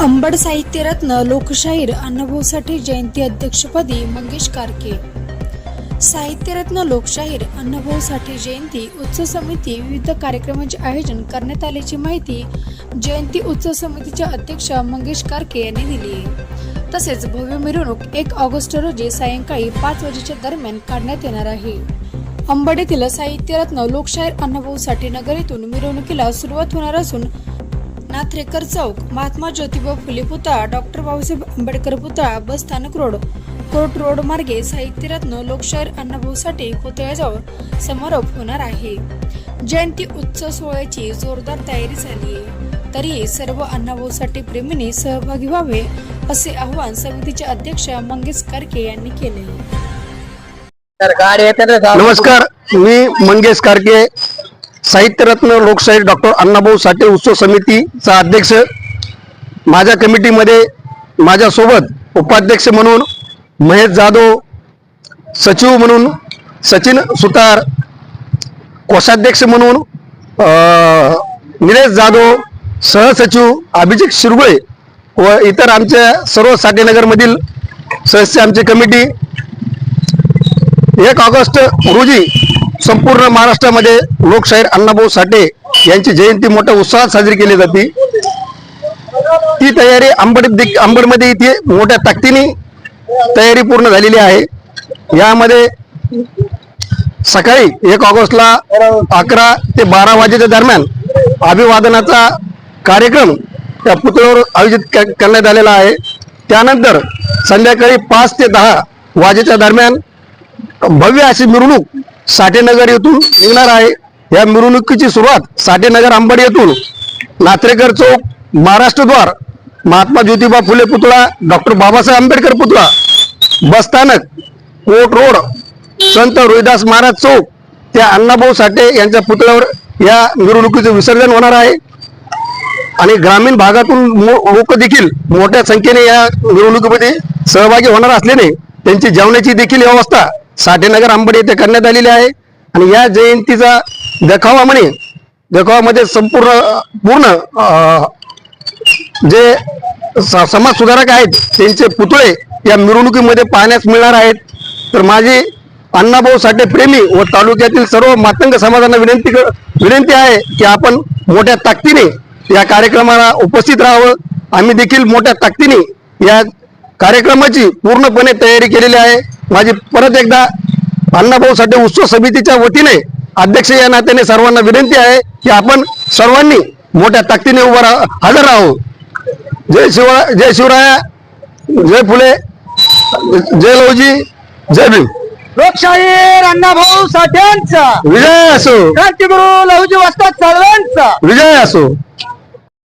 अंबड साहित्यरत्न लोकशाहीर अण्णाभाऊ साठे जयंती अध्यक्षपदी मंगेश कारके. साहित्यरत्न लोकशाहीर अण्णाभाऊ साठे जयंती उत्सव समिती विविध कार्यक्रमांचे आयोजन करण्यात आल्याची माहिती जयंती उत्सव समितीचे अध्यक्ष मंगेश कारके यांनी दिली. आहे तसेच भव्य मिरवणूक एक ऑगस्ट रोजी सायंकाळी पाच वाजेच्या दरम्यान काढण्यात येणार आहे. अंबड येथील साहित्यरत्न लोकशाहीर अण्णाभाऊ साठे नगर येथून मिरवणुकीला सुरुवात होणार असून नाथरेकर चौक महात्मा ज्योतिबा फुले पुतळा डॉक्टर बाबासाहेब आंबेडकर पुतळा बस स्थानक रोड कोर्ट रोड मार्गे साहित्यरत्न लोकशाहीर अण्णाभाऊ साठे पुतळ्याजवळ समारोप होणार आहे. जयंती उत्सव सोहळ्याची जोरदार तयारी झाली आहे. तरीही सर्व अण्णाभाऊ साठे प्रेमींनी सहभागी व्हावे असे आवाहन समितीचे अध्यक्ष मंगेश कारके यांनी केले नमस्कार मी मंगेश कारके साहित्यरत्न लोकशाहीर डॉक्टर अण्णाभाऊ साठे उत्सव समितीचा अध्यक्ष माझ्या कमिटीमध्ये माझ्यासोबत उपाध्यक्ष म्हणून महेश जाधव सचिव म्हणून सचिन सुतार कोषाध्यक्ष म्हणून निलेश जाधव सहसचिव अभिजित शिरगुळे व इतर आमच्या सर्व साठेनगरमधील सदस्य आमची कमिटी. एक ऑगस्ट रोजी संपूर्ण महाराष्ट्रामध्ये लोकशाहीर अण्णाभाऊ साठे यांची जयंती मोठ्या उत्साहात साजरी केली जाते. ती तयारी आंबड आंबडमध्ये इथे मोठ्या ताकदीने तयारी पूर्ण झालेली आहे. यामध्ये सकाळी एक ऑगस्टला अकरा ते बारा वाजेच्या दरम्यान अभिवादनाचा कार्यक्रम त्या पुतळ्यावर आयोजित करण्यात आलेला आहे. त्यानंतर संध्याकाळी पाच ते दहा वाजेच्या दरम्यान भव्य अशी मिरवणूक साठेनगर येथून निघणार आहे. या मिरवणुकीची सुरुवात साठेनगर अंबड येथून नात्रेकर चौक महाराष्ट्रद्वार महात्मा ज्योतिबा फुले पुतळा डॉक्टर बाबासाहेब आंबेडकर पुतळा बसस्थानक कोट रोड संत रोहिदास महाराज चौक त्या अण्णाभाऊ साठे यांच्या पुतळ्यावर या मिरवणुकीचं विसर्जन होणार आहे. आणि ग्रामीण भागातून लोक देखील मोठ्या संख्येने या मिरवणुकीमध्ये सहभागी होणार असल्याने त्यांची जेवणाची देखील व्यवस्था साठेनगर आंबड येथे करण्यात आलेली आहे. आणि या जयंतीचा देखावा म्हणे देखावामध्ये संपूर्ण पूर्ण जे स- समाज सुधारक आहेत त्यांचे पुतळे या मिरवणुकीमध्ये पाहण्यास मिळणार आहेत. तर माझी अण्णाभाऊ साठे प्रेमी व तालुक्यातील सर्व मातंग समाजांना विनंती विनंती आहे की आपण मोठ्या ताकदीने या कार्यक्रमाला उपस्थित राहावं. आम्ही देखील मोठ्या ताकदीने या कार्यक्रमाची पूर्णपणे तयारी केलेली आहे. माझी परत एकदा अण्णाभाऊ साठे उत्सव समितीच्या वतीने अध्यक्ष या नात्याने सर्वांना विनंती आहे की आपण सर्वांनी मोठ्या ताकदीने उभं राहा हजर राहू. जय शिवा जय शिवराया जय फुले जय लवजी जय भीम. लोकशाहीर अण्णाभाऊ साठ्यांचा विजय असो. क्रांतिगुरु लहुजी वस्ताद सर्वांचा. विजय असो.